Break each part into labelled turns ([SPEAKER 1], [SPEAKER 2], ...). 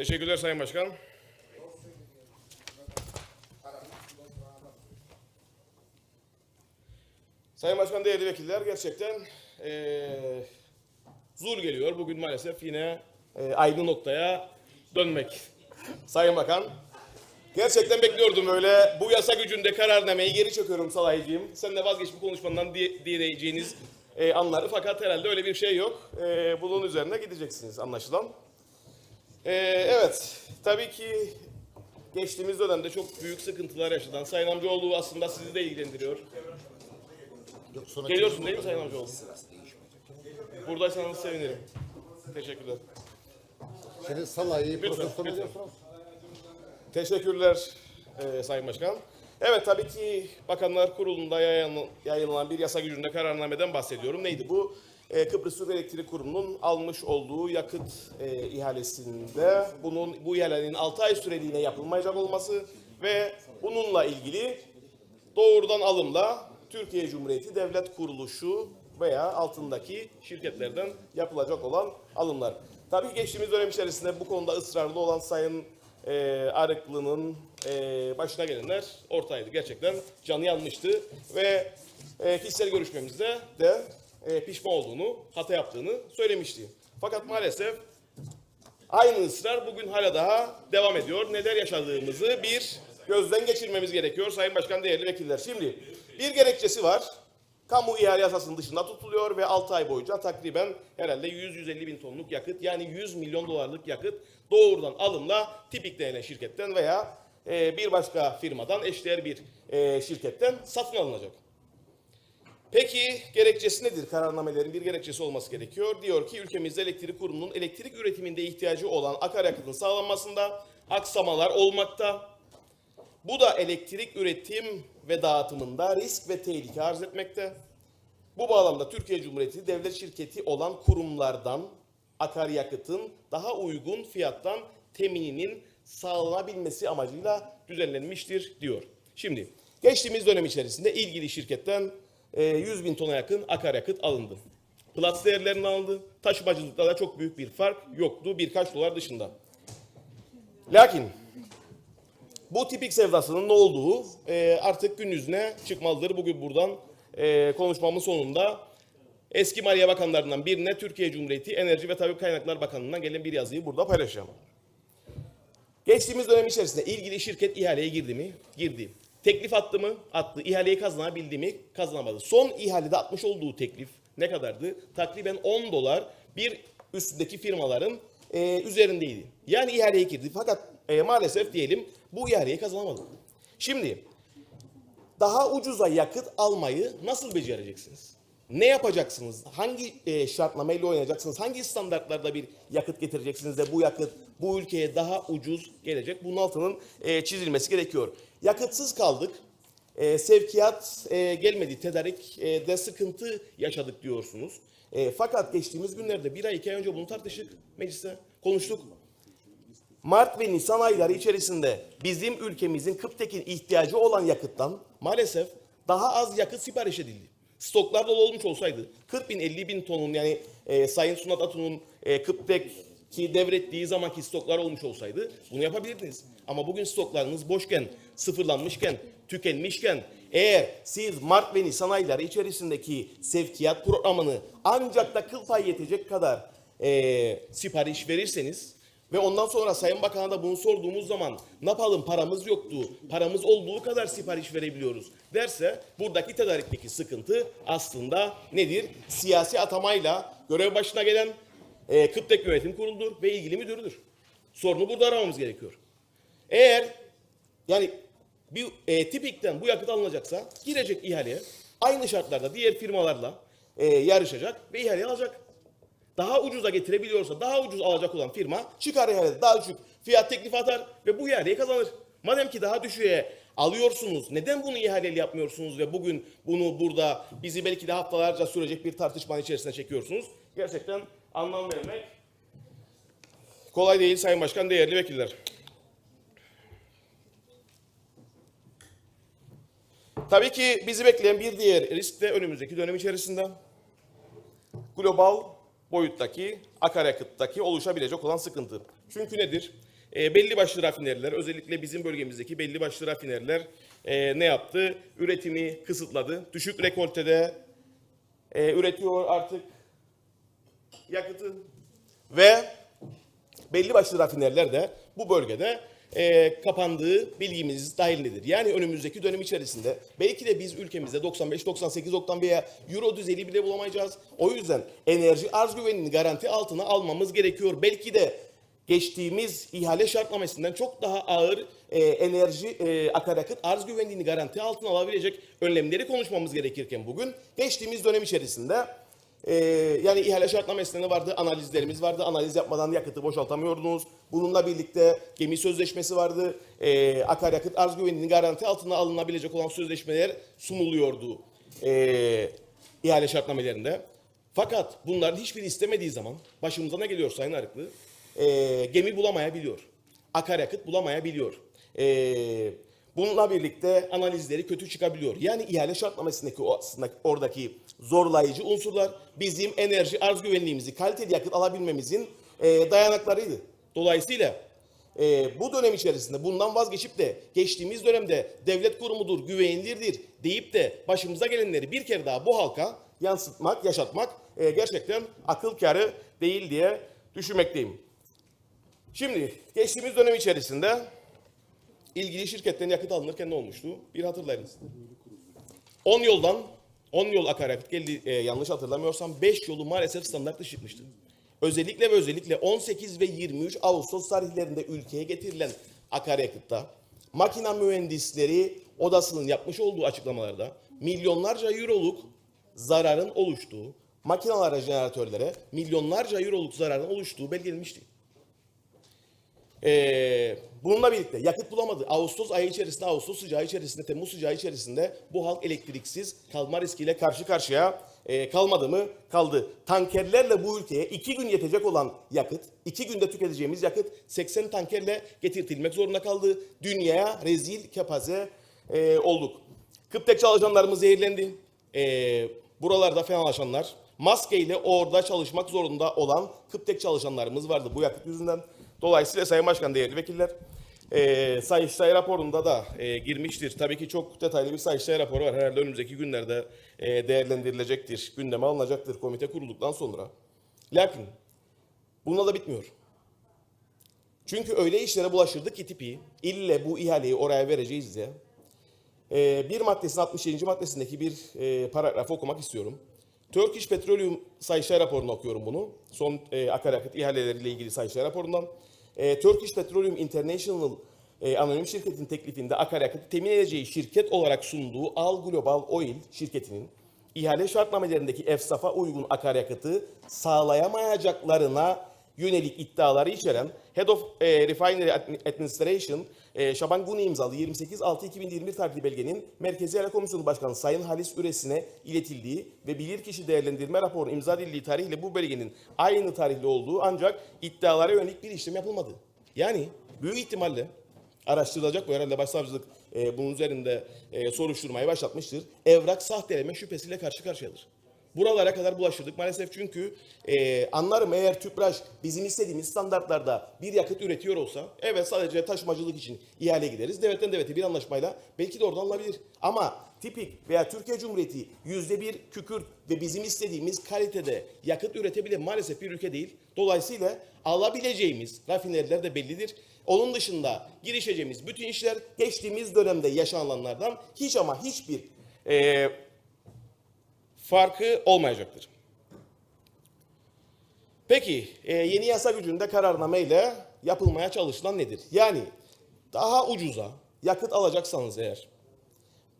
[SPEAKER 1] Teşekkürler Sayın Başkan. Sayın Başkan, değerli vekiller, gerçekten eee zul geliyor. Bugün maalesef yine eee, aynı noktaya dönmek. Sayın Bakan, gerçekten bekliyordum öyle. Bu yasa gücünde kararnameyi geri çekiyorum Salahicim. Sen de vazgeç bu konuşmandan diye, diyeceğiniz eee, anları. Fakat herhalde öyle bir şey yok. Eee bunun üzerine gideceksiniz anlaşılan. Ee, evet, tabii ki geçtiğimiz dönemde çok büyük sıkıntılar yaşadan Sayın Amcaoğlu aslında sizi de ilgilendiriyor.
[SPEAKER 2] Yok sonra
[SPEAKER 1] Geliyorsun değil mi Sayın Amcaoğlu? Buradaysanız sevinirim. Teşekkürler.
[SPEAKER 2] Senin salayı
[SPEAKER 1] Lütfen,
[SPEAKER 2] protesto
[SPEAKER 1] lütfen.
[SPEAKER 2] ediyorsunuz.
[SPEAKER 1] Teşekkürler e, Sayın Başkan. Evet tabii ki Bakanlar Kurulu'nda yayınlanan bir yasa gücünde kararnameden bahsediyorum. Neydi bu? E, Kıbrıs Türk Elektrik Kurumu'nun almış olduğu yakıt e, ihalesinde bunun bu ihalenin 6 ay süreliğine yapılmayacak olması ve bununla ilgili doğrudan alımla Türkiye Cumhuriyeti Devlet Kuruluşu veya altındaki şirketlerden yapılacak olan alımlar. Tabii geçtiğimiz dönem içerisinde bu konuda ısrarlı olan Sayın e, Arıklı'nın e, başına gelenler ortaydı. Gerçekten canı yanmıştı ve e, kişisel görüşmemizde de e, pişman olduğunu, hata yaptığını söylemişti. Fakat maalesef Aynı ısrar bugün hala daha devam ediyor. Neler yaşadığımızı bir gözden geçirmemiz gerekiyor Sayın Başkan, değerli vekiller. Şimdi bir gerekçesi var. Kamu ihale yasasının dışında tutuluyor ve 6 ay boyunca takriben herhalde 100-150 bin tonluk yakıt yani 100 milyon dolarlık yakıt doğrudan alımla tipik denen şirketten veya e, bir başka firmadan eşdeğer bir e, şirketten satın alınacak. Peki gerekçesi nedir? Kararnamelerin bir gerekçesi olması gerekiyor. Diyor ki ülkemizde elektrik kurumunun elektrik üretiminde ihtiyacı olan akaryakıtın sağlanmasında aksamalar olmakta. Bu da elektrik üretim ve dağıtımında risk ve tehlike arz etmekte. Bu bağlamda Türkiye Cumhuriyeti devlet şirketi olan kurumlardan akaryakıtın daha uygun fiyattan temininin sağlanabilmesi amacıyla düzenlenmiştir diyor. Şimdi geçtiğimiz dönem içerisinde ilgili şirketten 100 bin tona yakın akaryakıt alındı. Plats değerlerinin alındı. Taşımacılıkta da çok büyük bir fark yoktu birkaç dolar dışında. Lakin bu tipik sevdasının ne olduğu e, artık gün yüzüne çıkmalıdır. Bugün buradan e, konuşmamın sonunda eski Maliye Bakanlarından birine Türkiye Cumhuriyeti Enerji ve Tabii Kaynaklar Bakanlığı'ndan gelen bir yazıyı burada paylaşacağım. Geçtiğimiz dönem içerisinde ilgili şirket ihaleye girdi mi? Girdi. Teklif attı mı? Attı. İhaleyi kazanabildi mi? Kazanamadı. Son ihalede atmış olduğu teklif ne kadardı? Takriben 10 dolar bir üstündeki firmaların e, üzerindeydi. Yani ihaleye girdi. Fakat e, maalesef diyelim bu ihaleyi kazanamadı. Şimdi daha ucuza yakıt almayı nasıl becereceksiniz? Ne yapacaksınız? Hangi e, şartnameyle oynayacaksınız? Hangi standartlarda bir yakıt getireceksiniz de bu yakıt bu ülkeye daha ucuz gelecek? Bunun altının e, çizilmesi gerekiyor. Yakıtsız kaldık. E, sevkiyat e, gelmedi. Tedarik e, de sıkıntı yaşadık diyorsunuz. E, fakat geçtiğimiz günlerde bir ay iki ay önce bunu tartıştık mecliste. Konuştuk. Mart ve Nisan ayları içerisinde bizim ülkemizin Kıptek'in ihtiyacı olan yakıttan maalesef daha az yakıt sipariş edildi. Stoklar dolu olmuş olsaydı 40 bin 50 bin tonun yani e, Sayın Sunat Atun'un e, Kıptek'i devrettiği zamanki stoklar olmuş olsaydı bunu yapabilirdiniz. Ama bugün stoklarınız boşken, sıfırlanmışken, tükenmişken eğer siz Mart ve Nisan ayları içerisindeki sevkiyat programını ancak da kıl pay yetecek kadar e, sipariş verirseniz ve ondan sonra Sayın Bakan'a da bunu sorduğumuz zaman ne yapalım paramız yoktu, paramız olduğu kadar sipariş verebiliyoruz derse buradaki tedarikteki sıkıntı aslında nedir? Siyasi atamayla görev başına gelen e, Kıptek Yönetim Kurulu'dur ve ilgili müdürüdür. Sorunu burada aramamız gerekiyor. Eğer yani bir e, tipikten bu yakıt alınacaksa girecek ihaleye aynı şartlarda diğer firmalarla e, yarışacak ve ihale alacak daha ucuza getirebiliyorsa daha ucuz alacak olan firma çıkar ihalede daha düşük fiyat teklifi atar ve bu ihaleyi kazanır. Madem ki daha düşüğe alıyorsunuz neden bunu ihaleli yapmıyorsunuz ve bugün bunu burada bizi belki de haftalarca sürecek bir tartışmanın içerisine çekiyorsunuz? Gerçekten anlam vermek kolay değil Sayın Başkan, değerli vekiller. Tabii ki bizi bekleyen bir diğer risk de önümüzdeki dönem içerisinde global boyuttaki akaryakıttaki oluşabilecek olan sıkıntı. Çünkü nedir? E, belli başlı rafineriler, özellikle bizim bölgemizdeki belli başlı rafineriler e, ne yaptı? Üretimi kısıtladı. Düşük rekoltede e, üretiyor artık yakıtı ve belli başlı rafineriler de bu bölgede e, kapandığı bilgimiz dahilindedir. Yani önümüzdeki dönem içerisinde belki de biz ülkemizde 95, 98 oktan veya euro düzeyi bile bulamayacağız. O yüzden enerji arz güvenini garanti altına almamız gerekiyor. Belki de geçtiğimiz ihale şartnamesinden çok daha ağır e, enerji e, akaryakıt arz güvenliğini garanti altına alabilecek önlemleri konuşmamız gerekirken bugün geçtiğimiz dönem içerisinde ee, yani ihale şartnamesinde vardı, analizlerimiz vardı. Analiz yapmadan yakıtı boşaltamıyordunuz. Bununla birlikte gemi sözleşmesi vardı. Ee, akaryakıt arz güvenliğinin garanti altına alınabilecek olan sözleşmeler sunuluyordu ee, ihale şartnamelerinde. Fakat bunların hiçbiri istemediği zaman başımıza ne geliyor Sayın Arıklı? Ee, gemi bulamayabiliyor. Akaryakıt bulamayabiliyor. Ee, bununla birlikte analizleri kötü çıkabiliyor. Yani ihale şartnamesindeki o oradaki zorlayıcı unsurlar bizim enerji arz güvenliğimizi, kaliteli yakıt alabilmemizin e, dayanaklarıydı. Dolayısıyla e, bu dönem içerisinde bundan vazgeçip de geçtiğimiz dönemde devlet kurumudur, güvenilirdir deyip de başımıza gelenleri bir kere daha bu halka yansıtmak, yaşatmak e, gerçekten akıl kârı değil diye düşünmekteyim. Şimdi geçtiğimiz dönem içerisinde ilgili şirketten yakıt alınırken ne olmuştu? Bir hatırlayınız. 10 yoldan 10 yol akaryakıt geldi e, yanlış hatırlamıyorsam 5 yolu maalesef standart dışı çıkmıştı. Özellikle ve özellikle 18 ve 23 Ağustos tarihlerinde ülkeye getirilen akaryakıtta makina mühendisleri odasının yapmış olduğu açıklamalarda milyonlarca euroluk zararın oluştuğu, makinalara, jeneratörlere milyonlarca euroluk zararın oluştuğu belgelenmişti. Ee, bununla birlikte yakıt bulamadı. Ağustos ayı içerisinde, Ağustos sıcağı içerisinde, Temmuz sıcağı içerisinde bu halk elektriksiz kalma riskiyle karşı karşıya e, kalmadı mı? Kaldı. Tankerlerle bu ülkeye iki gün yetecek olan yakıt, iki günde tüketeceğimiz yakıt 80 tankerle getirtilmek zorunda kaldı. Dünyaya rezil kepaze e, olduk. Kıptek çalışanlarımız zehirlendi. E, buralarda fenalaşanlar, maskeyle orada çalışmak zorunda olan Kıptek çalışanlarımız vardı bu yakıt yüzünden. Dolayısıyla Sayın Başkan değerli vekiller, e, Sayıştay raporunda da e, girmiştir. Tabii ki çok detaylı bir Sayıştay raporu var. Herhalde önümüzdeki günlerde e, değerlendirilecektir, gündeme alınacaktır komite kurulduktan sonra. Lakin bununla da bitmiyor. Çünkü öyle işlere bulaştırdık ki tipi, ille bu ihaleyi oraya vereceğiz diye. E, bir maddesinin 67. maddesindeki bir e, paragrafı okumak istiyorum. Turkish Petroleum Sayıştay raporunu okuyorum bunu. Son e, akaryakıt ihaleleriyle ilgili Sayıştay raporundan. E, Turkish Petroleum International e, anonim şirketin teklifinde akaryakıtı temin edeceği şirket olarak sunduğu Al Global Oil şirketinin ihale şartnamelerindeki efsafa uygun akaryakıtı sağlayamayacaklarına yönelik iddiaları içeren Head of e, Refinery Administration e, Şaban Guni imzalı 28.6.2021 tarihli belgenin Merkezi İhale Komisyonu Başkanı Sayın Halis Üresine iletildiği ve bilirkişi değerlendirme raporu imza edildiği tarihle bu belgenin aynı tarihli olduğu ancak iddialara yönelik bir işlem yapılmadı. Yani büyük ihtimalle araştırılacak bu herhalde başsavcılık e, bunun üzerinde e, soruşturmayı başlatmıştır. Evrak sahteleme şüphesiyle karşı karşıyadır. Buralara kadar bulaştırdık maalesef çünkü e, anlarım eğer TÜPRAŞ bizim istediğimiz standartlarda bir yakıt üretiyor olsa evet sadece taşımacılık için ihale gideriz. Devletten devlete bir anlaşmayla belki de oradan alabilir. Ama tipik veya Türkiye Cumhuriyeti yüzde bir kükürt ve bizim istediğimiz kalitede yakıt üretebilen maalesef bir ülke değil. Dolayısıyla alabileceğimiz rafineriler de bellidir. Onun dışında girişeceğimiz bütün işler geçtiğimiz dönemde yaşananlardan hiç ama hiçbir e, farkı olmayacaktır. Peki e, yeni yasa gücünde kararname ile yapılmaya çalışılan nedir? Yani daha ucuza yakıt alacaksanız eğer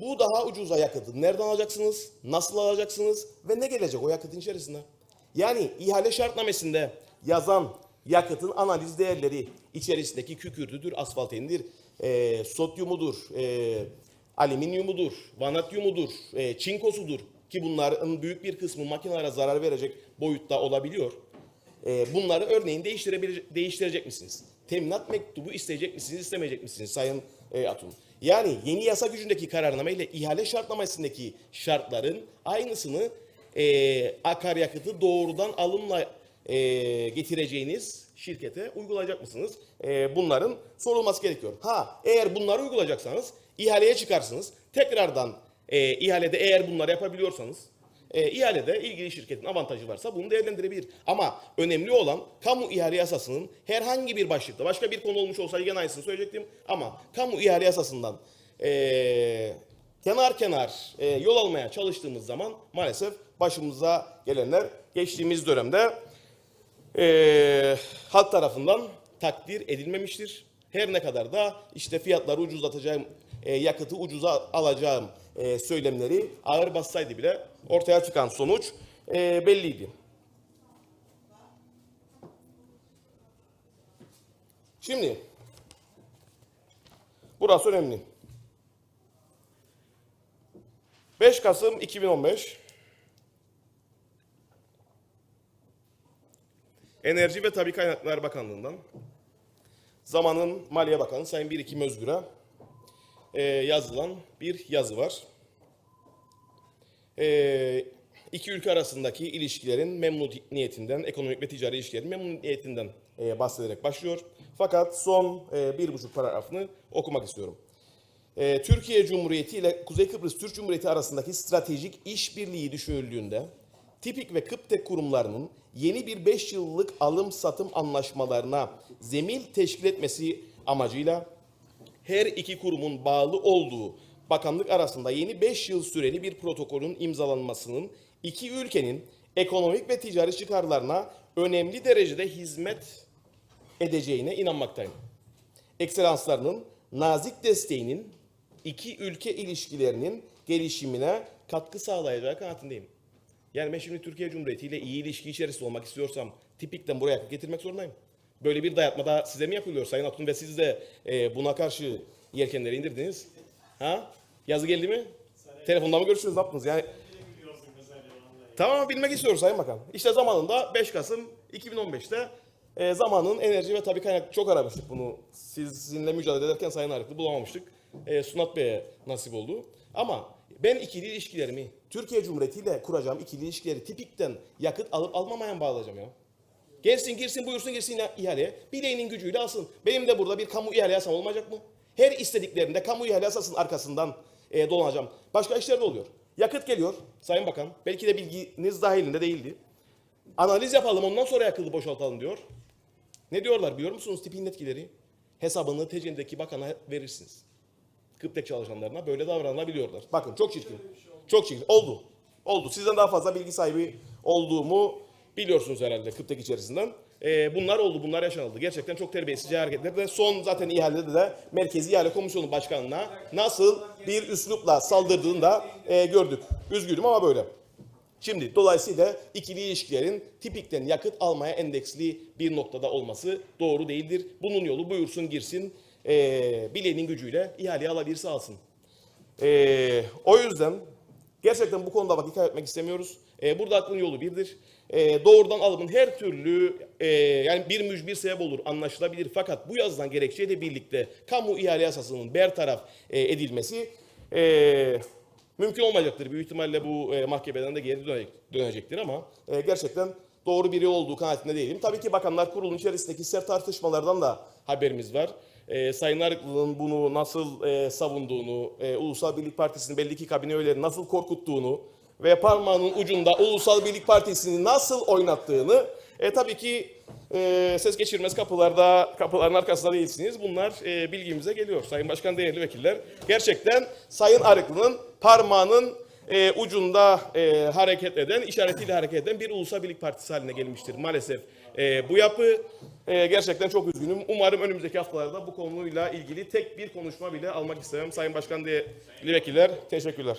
[SPEAKER 1] bu daha ucuza yakıtı nereden alacaksınız? Nasıl alacaksınız? Ve ne gelecek o yakıtın içerisinde? Yani ihale şartnamesinde yazan yakıtın analiz değerleri içerisindeki kükürtüdür, asfaltendir, e, sodyumudur, e, alüminyumudur, vanadyumudur, e, çinkosudur ki bunların büyük bir kısmı makinelere zarar verecek boyutta olabiliyor. E, bunları örneğin değiştirebilecek, değiştirecek misiniz? Teminat mektubu isteyecek misiniz, istemeyecek misiniz Sayın e, Atun? Yani yeni yasa gücündeki kararname ile ihale şartnamesindeki şartların aynısını e, akaryakıtı doğrudan alımla e, getireceğiniz şirkete uygulayacak mısınız? E, bunların sorulması gerekiyor. Ha eğer bunları uygulayacaksanız ihaleye çıkarsınız. Tekrardan e, ihalede eğer bunları yapabiliyorsanız e, ihalede ilgili şirketin avantajı varsa bunu değerlendirebilir. Ama önemli olan kamu ihale yasasının herhangi bir başlıkta başka bir konu olmuş olsaydı gene aynısını söyleyecektim. Ama kamu ihale yasasından e, kenar kenar e, yol almaya çalıştığımız zaman maalesef başımıza gelenler geçtiğimiz dönemde e, halk tarafından takdir edilmemiştir. Her ne kadar da işte fiyatları ucuzlatacağım, e, yakıtı ucuza alacağım e, söylemleri ağır bassaydı bile ortaya çıkan sonuç e, belliydi. Şimdi burası önemli. 5 Kasım 2015 Enerji ve Tabi Kaynaklar Bakanlığı'ndan zamanın Maliye Bakanı Sayın Birikim Özgür'e e, yazılan bir yazı var. E, iki ülke arasındaki ilişkilerin memnuniyetinden, ekonomik ve ticari ilişkilerin memnuniyetinden e, bahsederek başlıyor. Fakat son e, bir buçuk paragrafını okumak istiyorum. Ee, Türkiye Cumhuriyeti ile Kuzey Kıbrıs Türk Cumhuriyeti arasındaki stratejik işbirliği düşünüldüğünde tipik ve Kıptek kurumlarının yeni bir 5 yıllık alım satım anlaşmalarına zemin teşkil etmesi amacıyla her iki kurumun bağlı olduğu bakanlık arasında yeni 5 yıl süreli bir protokolün imzalanmasının iki ülkenin ekonomik ve ticari çıkarlarına önemli derecede hizmet edeceğine inanmaktayım. Ekselanslarının nazik desteğinin iki ülke ilişkilerinin gelişimine katkı sağlayacağı kanaatindeyim. Yani ben şimdi Türkiye Cumhuriyeti ile iyi ilişki içerisinde olmak istiyorsam tipikten buraya getirmek zorundayım. Böyle bir dayatma da size mi yapılıyor Sayın Atun ve siz de e, buna karşı yelkenleri indirdiniz? Ha? Yazı geldi mi? Telefonda mı görüştünüz? Ne yaptınız? Yani Tamam bilmek istiyoruz Sayın Bakan. İşte zamanında 5 Kasım 2015'te e, zamanın enerji ve tabii kaynak çok aramıştık bunu. Siz, sizinle mücadele ederken Sayın Arıklı bulamamıştık. E, Sunat Bey'e nasip oldu. Ama ben ikili ilişkilerimi Türkiye Cumhuriyeti ile kuracağım ikili ilişkileri tipikten yakıt alıp almamayan bağlayacağım ya. Gelsin girsin buyursun girsin ihaleye. Bileğinin gücüyle alsın. Benim de burada bir kamu ihale yasam olmayacak mı? Her istediklerinde kamu ihale yasasının arkasından e, dolanacağım. Başka işler de oluyor. Yakıt geliyor Sayın Bakan. Belki de bilginiz dahilinde değildi. Analiz yapalım ondan sonra yakıtı boşaltalım diyor. Ne diyorlar biliyor musunuz tipin etkileri? Hesabını TC'deki bakana verirsiniz. Kıptek çalışanlarına böyle davranabiliyorlar. Bakın çok çirkin. Çok çirkin. Oldu. Oldu. Sizden daha fazla bilgi sahibi olduğumu biliyorsunuz herhalde Kıptek içerisinden. Ee, bunlar oldu. Bunlar yaşanıldı. Gerçekten çok terbiyesizce hareketler ve son zaten ihalede de Merkezi İhale Komisyonu Başkanı'na nasıl bir üslupla saldırdığını da e, gördük. Üzgünüm ama böyle. Şimdi dolayısıyla ikili ilişkilerin tipikten yakıt almaya endeksli bir noktada olması doğru değildir. Bunun yolu buyursun girsin eee bileğinin gücüyle ihaleyi alabilirse alsın. Eee, o yüzden gerçekten bu konuda vakit kaybetmek istemiyoruz. Eee, burada aklın yolu birdir. Eee, doğrudan alımın her türlü eee, yani bir mücbir sebep olur anlaşılabilir. Fakat bu yazılan gerekçeyle birlikte kamu ihale yasasının bertaraf eee, edilmesi eee mümkün olmayacaktır. Büyük ihtimalle bu e, mahkemeden de geri dönecek, dönecektir ama e, gerçekten doğru biri olduğu kanaatinde değilim. Tabii ki Bakanlar Kurulu'nun içerisindeki sert tartışmalardan da haberimiz var. E, Sayın Arıklı'nın bunu nasıl e, savunduğunu, e, Ulusal Birlik Partisi'nin belli ki kabine üyeleri nasıl korkuttuğunu ve parmağının ucunda Ulusal Birlik Partisi'ni nasıl oynattığını e, tabii ki e, ses geçirmez kapılarda, kapıların arkasında değilsiniz. Bunlar e, bilgimize geliyor. Sayın Başkan, değerli vekiller. Gerçekten Sayın Arıklı'nın parmağının e, ucunda e, hareket eden, işaretiyle hareket eden bir Ulusal Birlik Partisi haline gelmiştir maalesef. E, bu yapı e, gerçekten çok üzgünüm. Umarım önümüzdeki haftalarda bu konuyla ilgili tek bir konuşma bile almak istemem. Sayın Başkan, değerli vekiller, teşekkürler.